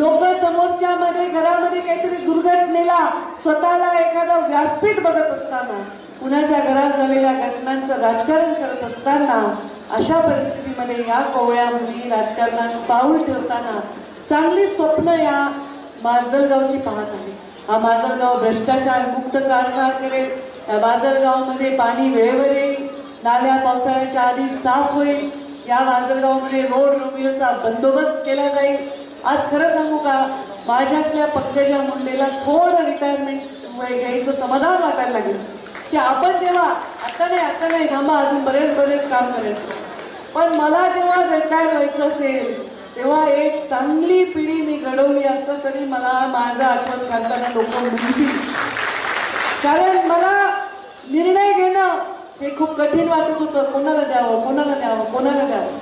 लोक समोरच्या मध्ये घरामध्ये काहीतरी दुर्घटनेला स्वतःला एखादा व्यासपीठ बघत असताना कुणाच्या घरात झालेल्या घटनांचं राजकारण करत असताना अशा परिस्थितीमध्ये या कोवळ्या मुली राजकारणात पाऊल ठेवताना चांगली स्वप्न या माजलगावची पाहत आहे हा माजलगाव भ्रष्टाचार मुक्त कारभार करेल. त्या माजलगावमध्ये पाणी वेळेवर येईल. नाल्या पावसाळ्याच्या आधी साफ होईल. या माजलगावमध्ये रोड रोमिओचा बंदोबस्त केला जाईल. आज खरं सांगू का माझ्यातल्या पंकजा मुंडेला थोडं रिटायरमेंट घ्यायचं समाधान वाटायला लागलं. की आपण जेव्हा आता नाही आता नाही थांबा अजून बरेच बरेच काम करायचं पण मला जेव्हा रिटायर व्हायचं असेल तेव्हा एक चांगली पिढी मी घडवली असलं तरी मला माझं आठवण काढताना लोक म्हणतील कारण मला निर्णय घेणं हे खूप कठीण वाटत होतं. कोणाला द्यावं कोणाला द्यावं कोणाला द्यावं?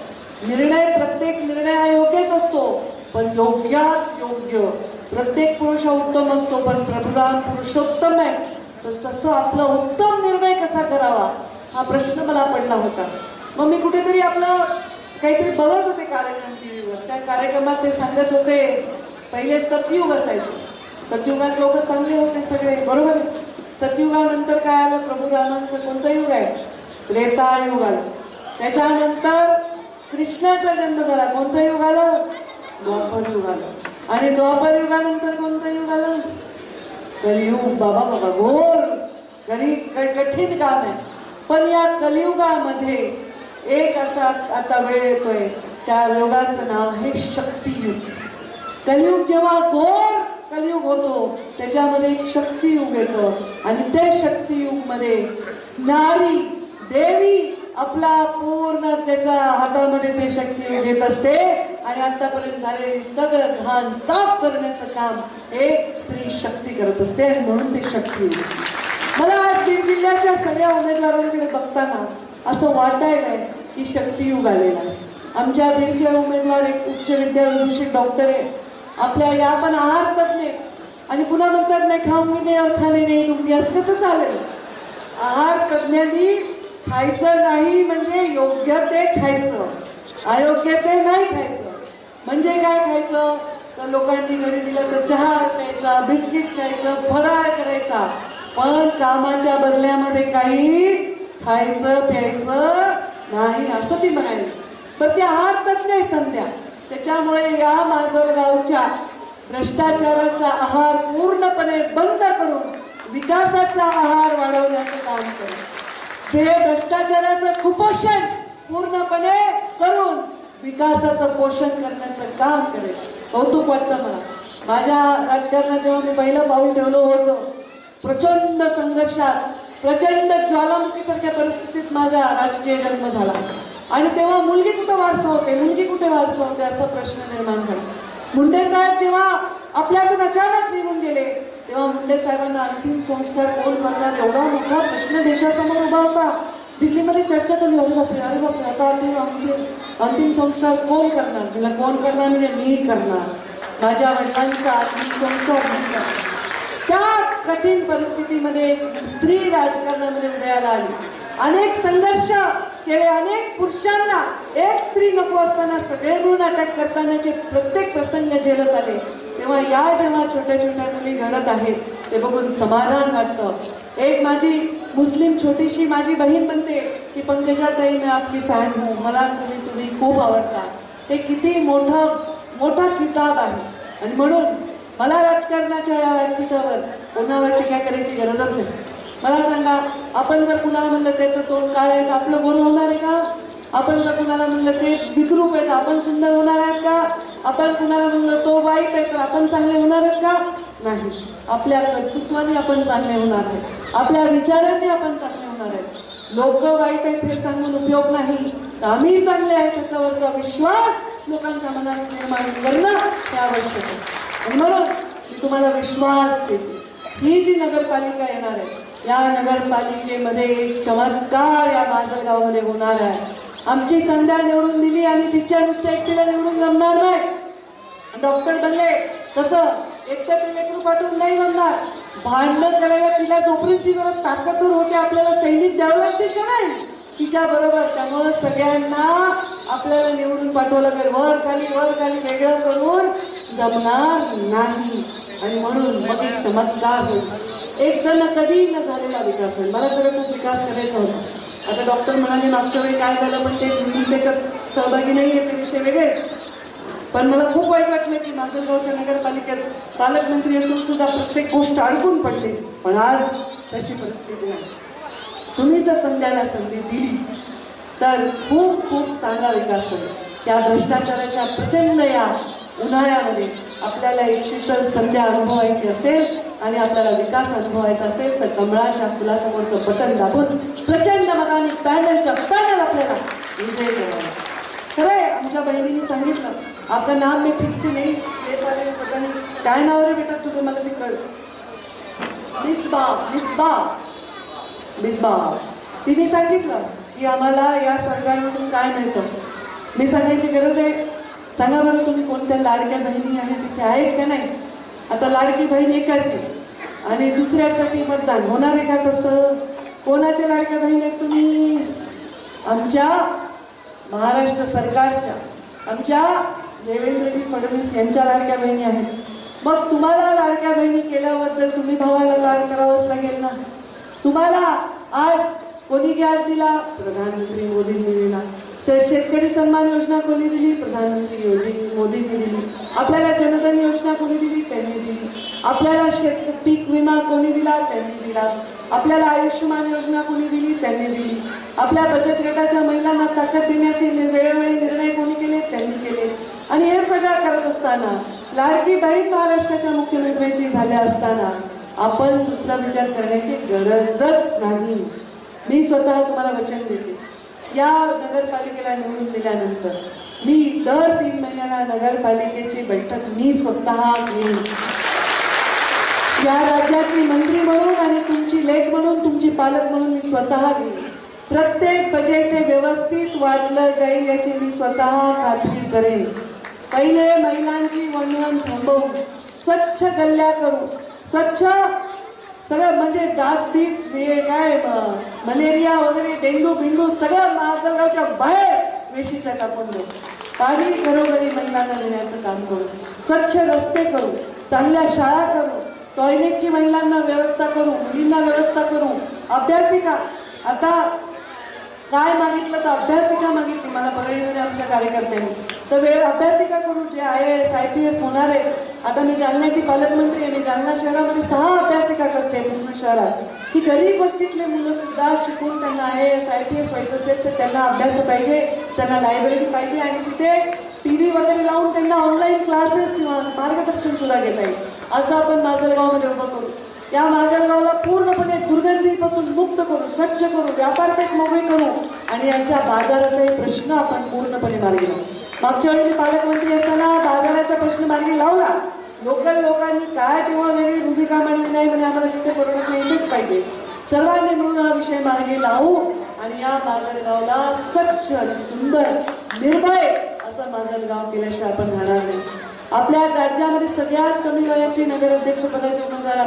निर्णय प्रत्येक निर्णय हा योग्यच असतो. पण योग्यात योग्य. प्रत्येक पुरुष उत्तम असतो पण प्रभुराम पुरुषोत्तम आहे. तर तसं आपला उत्तम निर्णय कसा करावा हा प्रश्न मला पडला होता. मग मी कुठेतरी आपलं काहीतरी बघत होते कार्यक्रम टीव्हीवर. त्या कार्यक्रमात ते सांगत होते पहिले सतयुग असायचे. सतयुगात लोक चांगले होते सगळे बरोबर सतयुगानंतर काय आलं? प्रभू रामांचं कोणतं युग आहे? त्रेता युग आलं. त्याच्यानंतर कृष्णाचा जन्म झाला. कोणतं युग आलं? द्वापर युग आलं आणि द्वापर युगानंतर कोणतं युग आलं? कलियुग. बाबा बाबा घोर कली कठीण काम आहे. पण या कलियुगामध्ये एक असा आता वेळ येतोय. त्या योगाचं नाव आहे शक्तियुग. कलियुग जेव्हा घोर कलियुग होतो त्याच्यामध्ये एक शक्तियुग येतं. आणि ते शक्तियुगमध्ये नारी देवी आपला पूर्ण त्याच्या हातामध्ये ते शक्तियुग येत असते. आणि आतापर्यंत झालेली सगळं घाण साफ करण्याचं काम हे स्त्री शक्ती करत असते आणि म्हणून ती शक्ती. मला आज बीड जिल्ह्याच्या सगळ्या उमेदवारांकडे बघताना असं वाटायलंय की शक्तियुग आलेला आहे. आमच्या बीडचे उमेदवार एक उच्च विद्याभूषित डॉक्टर आहे आपल्या या पण आहार तज्ञ आणि पुन्हा म्हणतात नाही खाऊंगी नाही और खाणे नाही तुमची असं कसं चालेल? आहार तज्ञांनी खायचं नाही म्हणजे योग्य ते खायचं. अयोग्य ते नाही खायचं. म्हणजे काय खायचं? तर लोकांनी घरी दिलं तर चहा प्यायचा बिस्किट खायचं फराळ करायचा. पण कामाच्या बदल्यामध्ये काही खायचं प्यायचं नाही असं ती म्हणाली. पण ते आहार तज्ञ आहे संध्या. त्याच्यामुळे या माजलगावच्या भ्रष्टाचाराचा आहार पूर्णपणे बंद करून विकासाचा आहार वाढवण्याचं काम करू ते भ्रष्टाचाराचं कुपोषण पूर्णपणे करून विकासाचं पोषण करण्याचं काम करेल. कौतुक वाटतं मला. माझ्या राजकारणात जेव्हा मी पहिलं पाऊल ठेवलं होतं प्रचंड संघर्षात प्रचंड ज्वालामुखीसारख्या परिस्थितीत माझा राजकीय जन्म झाला. आणि तेव्हा मुलगी कुठे वारसा होते? मुलगी कुठे वारसा होते? असा प्रश्न निर्माण झाला. मुंडे साहेब जेव्हा आपल्यातून अचानक निघून गेले तेव्हा मुंडे साहेबांना अंतिम संस्कार कोण करणार? एवढा मोठा प्रश्न देशासमोर उभा होता. दिल्लीमध्ये चर्चा चालू अरे बापरे अरे बापरे. आता अंतिम अंतिम अंतिम संस्कार कोण करणार? तिला कोण करणार म्हणजे मी करणार. माझ्या वडिलांचा अंतिम संस्कार मी करणार. त्या कठीण परिस्थितीमध्ये स्त्री राजकारणामध्ये उदयाला आली. अनेक संघर्ष केले. अनेक पुरुषांना एक स्त्री नको असताना सगळे मिळून अटॅक करतानाचे प्रत्येक प्रसंग झेलत आले. तेव्हा या जेव्हा छोट्या छोट्या मुली घडत आहेत ते बघून समाधान वाटतं. एक माझी मुस्लिम छोटीशी माझी बहीण म्हणते की पंकजाताई मी आपली फॅन हो. मला तुम्ही तुम्ही खूप आवडता. हे किती मोठं मोठा किताब आहे. आणि म्हणून मला राजकारणाच्या या व्यासपीठावर कोणावर टीका करायची गरज नाही मला सांगा आपण जर कुणाला म्हणलं त्याचं तोंड काय आहे तर आपलं गोर होणार आहे का? आपण जर कुणाला म्हणलं ते विद्रूप आहे तर आपण सुंदर होणार आहेत का? आपण कुणाला म्हणलं तो वाईट आहे तर आपण चांगले होणार आहेत का? नाही. आपल्या कर्तृत्वाने आपण चांगले होणार आहे आपल्या विचारांनी आपण चांगले होणार आहे लोक वाईट आहेत हे सांगून उपयोग नाही. तर आम्ही चांगले आहेत त्याच्यावरचा विश्वास लोकांच्या मनात निर्माण करणं हे आवश्यक आहे. म्हणून मी तुम्हाला विश्वास देते. ही जी नगरपालिका येणार आहे या नगरपालिकेमध्ये एक चमत्कार या माजलगावमध्ये होणार आहे. आमची संध्या निवडून दिली आणि तिच्या नुसत्या एकटीला निवडून जमणार नाही. डॉक्टर बनले तसं एकतर ते लेकरू पाठवून नाही जमणार. भांडण करायला तिला नोकरीची जरा ताकदवर होते आपल्याला सैनिक द्यावं लागतील का नाही? तिच्या बरोबर. त्यामुळं सगळ्यांना आपल्याला निवडून पाठवलं तर वर खाली वर खाली वेगळं करून जमणार नाही. आणि म्हणून मग एक चमत्कार होईल. एक जण कधी न झालेला विकास होईल. मला तर खूप विकास करायचा होता. आता डॉक्टर म्हणाले मागच्या वेळी काय झालं पण ते मी त्याच्यात सहभागी नाही आहे ते विषय वेगळे पण मला खूप वाईट वाटलं की माजलगावच्या नगरपालिकेत पालकमंत्री असून सुद्धा प्रत्येक गोष्ट अडकून पडली पण आज तशी परिस्थिती नाही. तुम्ही जर संध्याला संधी दिली तर खूप खूप चांगला विकास होईल. त्या भ्रष्टाचाराच्या प्रचंड या उन्हाळ्यामध्ये आपल्याला एक शीतल संध्या अनुभवायची असेल आणि आपल्याला विकास अनुभवायचा असेल तर कमळाच्या फुलासमोरचं बटन दाबून प्रचंड मताने पॅनलच्या पॅनल आपल्याला विजय करावा खरंय आमच्या बहिणीने सांगितलं आपलं नाम मी फिक्स नाही हे पाहिजे पता नहीं। काय नाव रे बेटा तुझं मला ते कळ मिसबा मिसबा मिसबा तिने सांगितलं की आम्हाला या सरकारमधून काय मिळतं? मी सांगायची गरज आहे. सांगा बरं तुम्ही कोणत्या लाडक्या बहिणी आहेत तिथे आहेत का नाही? आता लाडकी बहीण एकाची आणि दुसऱ्यासाठी मतदान होणार आहे का तसं? कोणाच्या लाडक्या बहीण आहेत तुम्ही? आमच्या महाराष्ट्र सरकारच्या आमच्या देवेंद्रजी फडणवीस यांच्या लाडक्या बहिणी आहेत. मग तुम्हाला लाडक्या बहिणी केल्याबद्दल तुम्ही भावाला लाड करावंच लागेल ना? तुम्हाला आज कोणी गॅस दिला? प्रधानमंत्री मोदींनी दिला. शेतकरी सन्मान योजना कोणी दिली? प्रधानमंत्री योगी मोदींनी दिली. आपल्याला जनधन योजना कोणी दिली? त्यांनी दिली. आपल्याला शेत पीक विमा कोणी दिला? त्यांनी दिला. आपल्याला आयुष्यमान योजना कोणी दिली? त्यांनी दिली. आपल्या बचत गटाच्या महिलांना ताकद देण्याचे वेळोवेळी निर्णय कोणी केले? त्यांनी केले. आणि हे सगळं करत असताना लाडकी बहीण महाराष्ट्राच्या मुख्यमंत्र्यांची झाल्या असताना आपण दुसरा विचार करण्याची गरजच नाही. मी स्वतः तुम्हाला वचन देते. या नगरपालिकेला निवडून दिल्यानंतर मी दर तीन महिन्याला नगरपालिकेची बैठक मी स्वतः घेईन. या राज्यातली मंत्री म्हणून आणि तुमची लेख म्हणून तुमची पालक म्हणून मी स्वतः घेईन. प्रत्येक बजेट हे व्यवस्थित वाढलं जाईल याची मी स्वतः खात्री करेन. पहिले महिलांची वणवण थांबवू. स्वच्छ गल्ल्या करू. स्वच्छ? सगळं म्हणजे डासबीस काय? मलेरिया वगैरे डेंग्यू बिंगू सगळं महाजगावच्या बाहेर वेशीच्या टाकून देऊ. पाणी घरोघरी महिलांना देण्याचं काम करू. स्वच्छ रस्ते करू. चांगल्या शाळा करू. टॉयलेटची महिलांना व्यवस्था करू. मुलींना व्यवस्था करू. अभ्यासिका. आता काय मागितलं तर अभ्यासिका मागितली. मला बघायला आमच्या कार्यकर्त्यांनी. तर वेळ अभ्यासिका करू? जे I S I P S होणार आहे आता मी जालन्याची पालकमंत्री आहे. मी जालना शहरामध्ये सहा अभ्यासिका करते पूर्ण शहरात? की गरीब वस्तीतले मुलं सुद्धा शिकून त्यांना I S I P S व्हायचं असेल तर त्यांना अभ्यास पाहिजे. त्यांना लायब्ररी पाहिजे आणि तिथे टी व्ही वगैरे लावून त्यांना ऑनलाईन क्लासेस किंवा मार्गदर्शन सुद्धा घेता येईल. असं आपण माजलगावमध्ये उभं करू. या माजलगावला पूर्णपणे दुर्गंधीपासून मुक्त करू स्वच्छ करू व्यापारपेठ मोकळी करू. आणि यांच्या बाजाराचाही प्रश्न आपण पूर्णपणे मार्गी लावू. मागच्या वेळी पालकमंत्री असताना बाजाराचा प्रश्न मार्गी लावला. लोकल लोकांनी काय तेव्हा वेगळी भूमिका मांडली नाही म्हणजे आम्हाला तिथे परवडत येईलच पाहिजे. सर्वांनी मिळून हा विषय मार्गी लावू आणि या माजलगावला स्वच्छ आणि सुंदर निर्भय असं माजलगाव केल्याशिवाय आपण राहणार नाही. आपल्या राज्यामध्ये सगळ्यात कमी वयाची नगराध्यक्ष पदाची उमेदवार